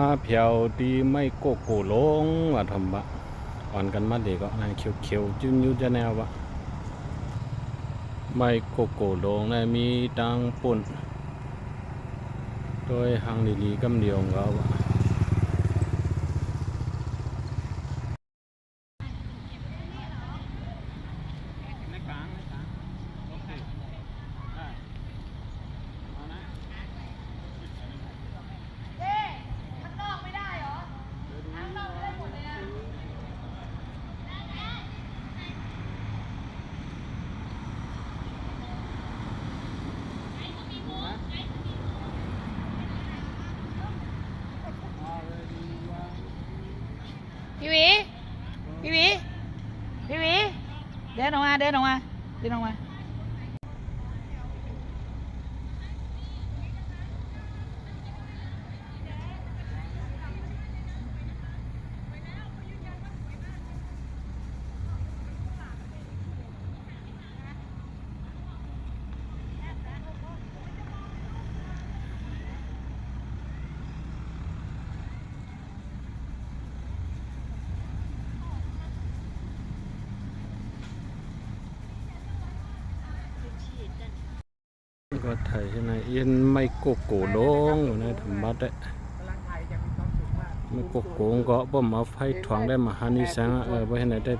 มาเพียวตีไม่โกโก้ลงว่าทำบะอ่อนกันมาเด็กก็นายวเขียวจุนยูจะแนววะไม่โกโก้ลงนายมีตังปุ่นโดยหางดีๆกำเดียวของเราวะพี่หวี พี่หวีพี่หวีเดินออกมาเดินออกมาเดินออกมา ก็ไทยใช่ไหมเอ็นไม่โกโก้ลงอยู่ในธรรมะได้ไม่โกโก้ก็บ่มาไฟถวงได้มาหันนี่แสงเออบ่เห็นได้ได้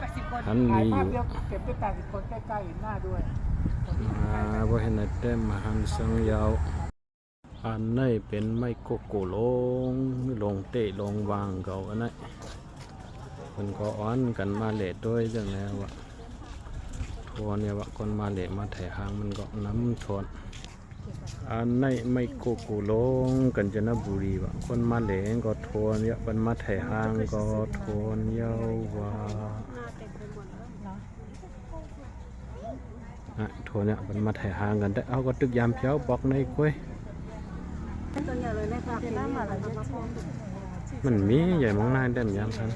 แปดสิบคนหันมีอยู่เดียวเก็บได้แปดสิบคนใกล้ๆเห็นหน้าด้วยมาบ่เห็นได้มาหันสังยาวอันนี้เป็นไม้โกโก้ลงลงเตะลงวางเก่าอันนั้นมันก็อ้อนกันมาเลทด้วยจังแล้ววะทั วเนี่ยวะคนมาเลมาถ่ายหางมันก็น้ำทนอันนไม่โกโก้ลงกันจนบุรีวะคนมาเลทก็ทวนเนี่ยมันมาถ่ายหางก็ทวนยาวว่าอะทวนเนี่ยมันมาถ่ายหางกันแต่เอาก็ตึกยามเพียวบอกในกล้วยมันมีใหญ่มองหน้าเด่นยามทัน